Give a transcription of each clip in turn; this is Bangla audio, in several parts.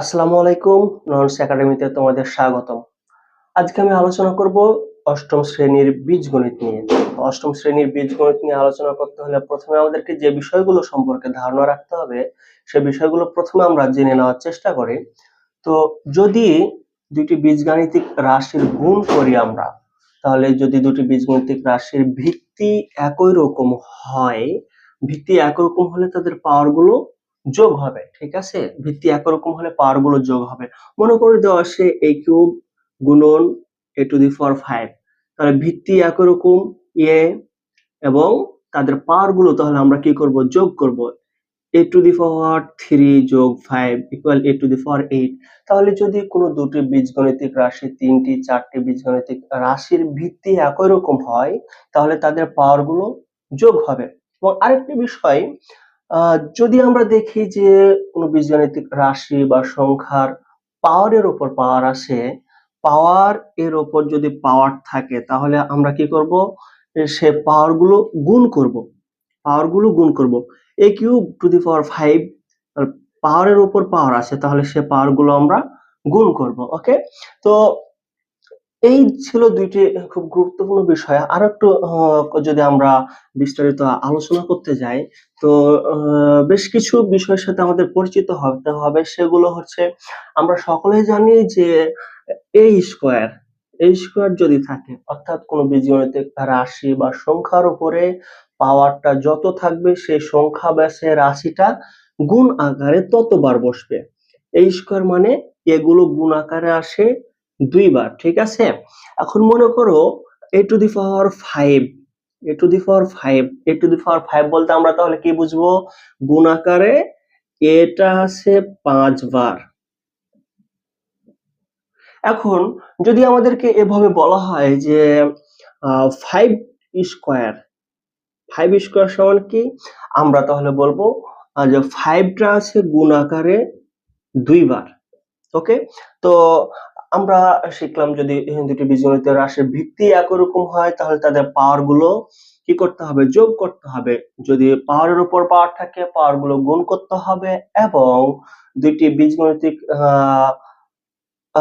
আসসালামু আলাইকুম ননস একাডেমিতে তোমাদের স্বাগতম। আজকে আমি আলোচনা করব অষ্টম শ্রেণির বীজগণিত নিয়ে। অষ্টম শ্রেণির বীজগণিত নিয়ে আলোচনা করতে হলে প্রথমে আমাদেরকে যে বিষয়গুলো সম্পর্কে ধারণা রাখতে হবে, সে বিষয়গুলো প্রথমে আমরা জেনে নেওয়ার চেষ্টা করি। তো যদি দুটি বীজগাণিতিক রাশির গুণ করি আমরা, তাহলে যদি দুটি বীজগণিতিক রাশির ভিত্তি একই রকম হয়, ভিত্তি একই রকম হলে তাদের পাওয়ারগুলো যোগ হবে, ঠিক আছে? ভিত্তি একরকম হলে পাওয়ারগুলো যোগ হবে। মনে করে দেওয়া আছে এ কিউব গুণন a to the for five তাহলে ভিত্তি একরকম এ এবং তাদের পাওয়ারগুলো তাহলে আমরা কি করব? যোগ করব। A to the power three যোগ five equal a to the power eight তাহলে যদি কোনো দুটি বীজগণিতিক রাশি, তিনটি, চারটি বীজগণিতিক রাশির ভিত্তি একই রকম হয়, তাহলে তাদের পাওয়ারগুলো যোগ হবে। এবং আরেকটি বিষয় যদি আমরা দেখি যে কোনো বীজগাণিতিক রাশি বা সংখ্যার পাওয়ারের উপর পাওয়ার আসে, পাওয়ার এর উপর যদি পাওয়ার থাকে, তাহলে আমরা কি করব? সে পাওয়ারগুলো গুণ করব। পাওয়ারগুলো গুণ করব। A cube to the power five পাওয়ারের উপর পাওয়ার আছে তাহলে সে পাওয়ারগুলো আমরা গুণ করব ওকে তো এই ছিল দুইটি খুব গুরুত্বপূর্ণ বিষয়। আর একটু যদি আমরা বিস্তারিত আলোচনা করতে যাই, তো বেশ কিছু বিষয়ের সাথে আমাদের পরিচিত হতে হবে। সেগুলো হচ্ছে, আমরা সকলেই জানি যে এ স্কোয়ার এই স্কোয়ার যদি থাকে, অর্থাৎ কোনো বীজগণিতিক রাশি বা সংখ্যার উপরে পাওয়ারটা যত থাকবে সেই সংখ্যা ব্যাসে রাশিটা গুণ আকারে ততবার বসবে। এই স্কোয়ার মানে এগুলো গুণ আকারে আসে দুইবার, ঠিক আছে? এখন মনে করো a to the power five a to the power five a to the power five বলতে আমরা তাহলে কি বুঝব? গুণ আকারে এটা আছে পাঁচবার। এখন যদি আমাদেরকে এভাবে বলা হয় যে ফাইভ স্কোয়ার ফাইভ স্কোয়ার সমান কি? আমরা তাহলে বলব যে ফাইভটা আছে গুণ আকারে দুইবার ওকে তো আমরা শিখলাম যদি দুটি বীজগণিত রাশির ভিত্তি একরকম হয়, তাহলে তাদের পাওয়ারগুলো কি করতে হবে? যোগ করতে হবে। যদি পাওয়ারের উপর পাওয়ার থাকে পাওয়ারগুলো গুণ করতে হবে এবং দুটি বীজগণিতিক, আহ,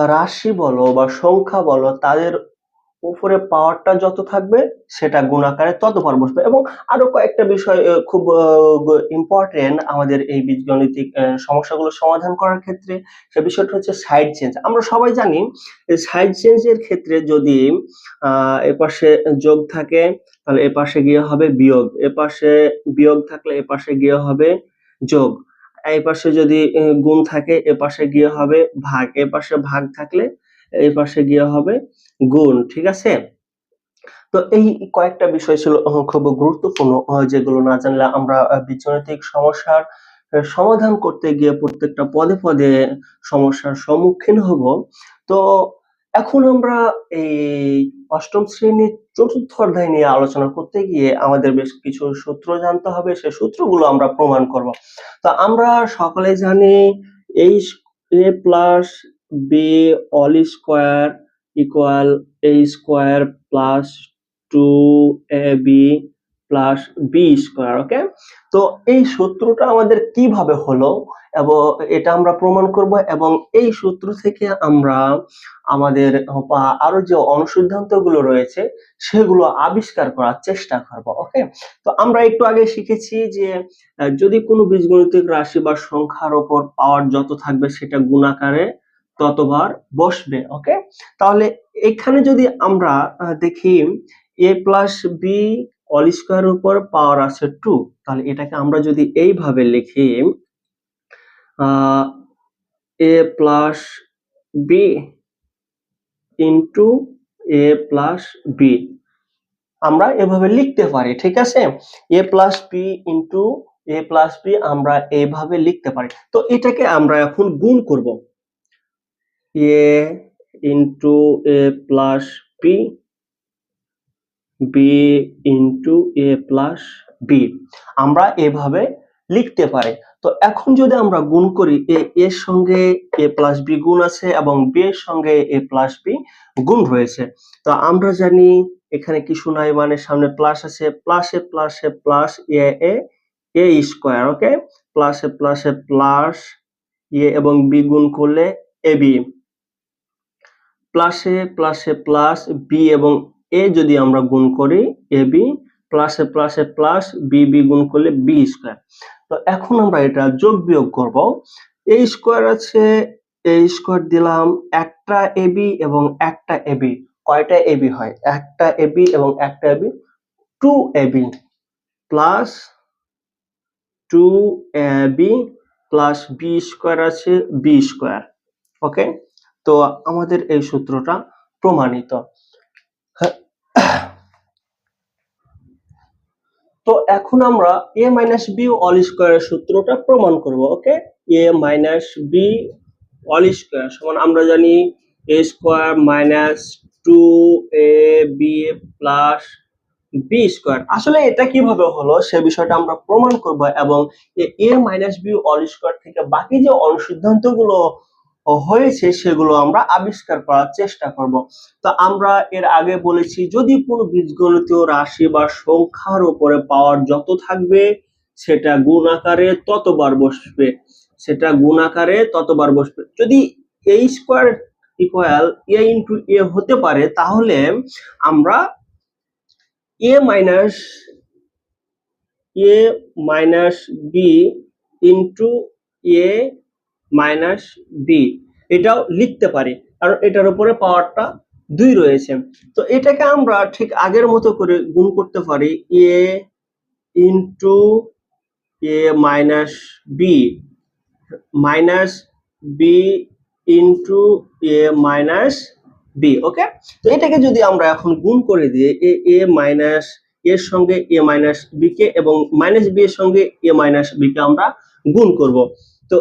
রাশি বলো বা সংখ্যা বলো, তাদের উপরে পাওয়ারটা যত থাকবে, সেটা গুণাকারে ততবার বসবে। এবং আরও কয়েকটা বিষয় খুব ইম্পর্টেন্ট আমাদের এই বীজগণিতিক সমস্যাগুলো সমাধান করার ক্ষেত্রে, সে বিষয়টা হচ্ছে সাইড চেঞ্জ আমরা সবাই জানি সাইড চেঞ্জের ক্ষেত্রে যদি, আহ, এপাশে যোগ থাকে, তাহলে এপাশে গিয়ে হবে বিয়োগ। এপাশে বিয়োগ থাকলে এপাশে গিয়ে হবে যোগ। এই পাশে যদি গুণ থাকে, এপাশে গিয়ে হবে ভাগ। এপাশে ভাগ থাকলে এই পাশে গিয়ে হবে গুণ, ঠিক আছে? তো এই কয়েকটা বিষয় ছিল খুব গুরুত্বপূর্ণ যেগুলো না জানলে আমরা বীজগণিতিক সমস্যার সমাধান করতে গিয়ে প্রত্যেকটা পদে পদে সমস্যার সম্মুখীন হব। তো এখন আমরা এই অষ্টম শ্রেণির চতুর্থ অধ্যায় নিয়ে আলোচনা করতে গিয়ে আমাদের বেশ কিছু সূত্র জানতে হবে, সে সূত্রগুলো আমরা প্রমাণ করব। তো আমরা সকলে জানি এই a plus b all square equal a square plus two a b plus b square okay তো এই সূত্রটা আমাদের কীভাবে হলো এবং এটা আমরা প্রমাণ করব এবং এই সূত্র থেকে আমরা আমাদের আরও যে অনুসিদ্ধান্তগুলো রয়েছে সেগুলো আবিষ্কার করার চেষ্টা করব ওকে তো আমরা একটু আগে শিখেছি যে যদি কোনো বীজগণিতিক রাশি বা সংখ্যার উপর পাওয়ার যত থাকবে সেটা গুণাকারে ততবার বসবে ওকে তাহলে এখানে যদি আমরা দেখি a plus b all square উপর পাওয়ার আছে টু তাহলে এটাকে আমরা যদি এইভাবে লিখি a plus b into a plus b আমরা এভাবে লিখতে পারি, ঠিক আছে? A plus b into a plus b আমরা এইভাবে লিখতে পারি। তো এটাকে আমরা এখন গুণ করব। A into a plus b b into a plus b আমরা এভাবে লিখতে পারি। তো এখন যদি আমরা গুণ করি, এ, এর সঙ্গে এ প্লাস বি গুণ আছে এবং বি এর সঙ্গে এ প্লাস বি গুণ রয়েছে। তো আমরা জানি এখানে কিছু নাই মানে সামনে প্লাস আছে। প্লাসে প্লাসে plus a a a square ওকে প্লাসে প্লাসে প্লাস এ এবং বি গুণ করলে এ বি প্লাসে প্লাসে প্লাস বি এবং এ যদি আমরা গুণ করি এ বি প্লাসে প্লাসে প্লাস বি বি গুণ করলে বি স্কোয়ার তো এখন আমরা এটা যোগ বিয়োগ করব। এ স্কোয়ার আছে এ স্কোয়ার দিলাম একটা এবি এবং একটা এবি কয়টা এবি হয়? একটা এবি এবং একটা a b two a b plus two a b plus b square আছে বি স্কোয়ার ওকে তো আমাদের এই সূত্রটা প্রমাণিত। তো এখন আমরা এ মাইনাস বি অল স্কোয়ারের সূত্রটা প্রমাণ করব okay a minus b all square সমান আমরা জানি a square minus two a b plus b square আসলে এটা কীভাবে হলো সে বিষয়টা আমরা প্রমাণ করব এবং a minus b all square থেকে বাকি যে অনুসিদ্ধান্তগুলো হয়েছে সেগুলো আমরা আবিষ্কার করার চেষ্টা করব। তো আমরা এর আগে বলেছি, যদি কোনো বীজগণিতীয় রাশি বা সংখ্যার উপরে পাওয়ার যত থাকবে, সেটা গুণ আকারে ততবার বসবে। সেটা গুণ আকারে ততবার বসবে। যদি a square equal a into a হতে পারে, তাহলে আমরা a minus a minus b into a minus b এটাও লিখতে পারি। কারণ এটার উপরে পাওয়ারটা দুই রয়েছে। তো এটাকে আমরা ঠিক আগের মতো করে গুণ করতে পারি a into a minus b minus b into a minus b okay তো এটাকে যদি আমরা এখন গুণ করে দিই এ এ মাইনাস এর সঙ্গে এ মাইনাস বি কে এবং মাইনাস বি এর সঙ্গে এ মাইনাস বি কে আমরা গুণ করব। তো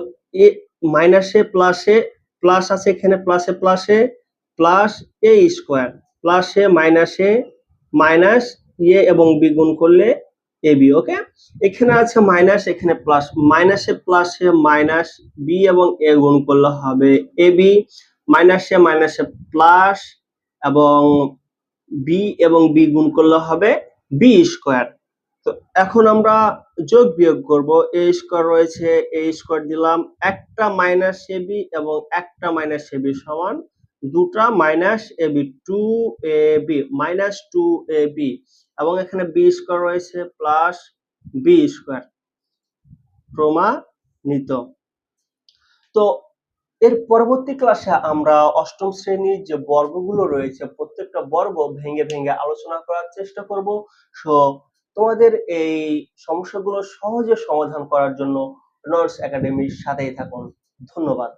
মাইনাসে প্লাসে প্লাস আছে এখানে প্লাসে প্লাসে প্লাস এ স্কোয়ার প্লাসে মাইনাসে মাইনাস এ এবং বি গুণ করলে এ বি ওকে এখানে আছে মাইনাস এখানে প্লাস মাইনাসে প্লাসে মাইনাস বি এবং এ গুণ করলে হবে এ বি মাইনাসে মাইনাসে প্লাস এবং বি এবং বি গুণ করলে হবে বি স্কোয়ার তো এখন আমরা যোগ বিয়োগ করব। এ স্কোয়ার রয়েছে এ স্কোয়ার দিলাম, একটা মাইনাস এ বি এবং একটা মাইনাস এ বি সমান দুটা minus a b two a b minus two a b এবং এখানে বি স্কোয়ার রয়েছে প্লাস বি স্কোয়ার প্রমাণিত। তো এর পরবর্তী ক্লাসে আমরা অষ্টম শ্রেণির যে বর্গগুলো রয়েছে, প্রত্যেকটা বর্গ ভেঙে ভেঙে আলোচনা করার চেষ্টা করব। সো তোমাদের এই সমস্যাগুলো সহজে সমাধান করার জন্য নর্স একাডেমির সাথেই থাকুন। ধন্যবাদ।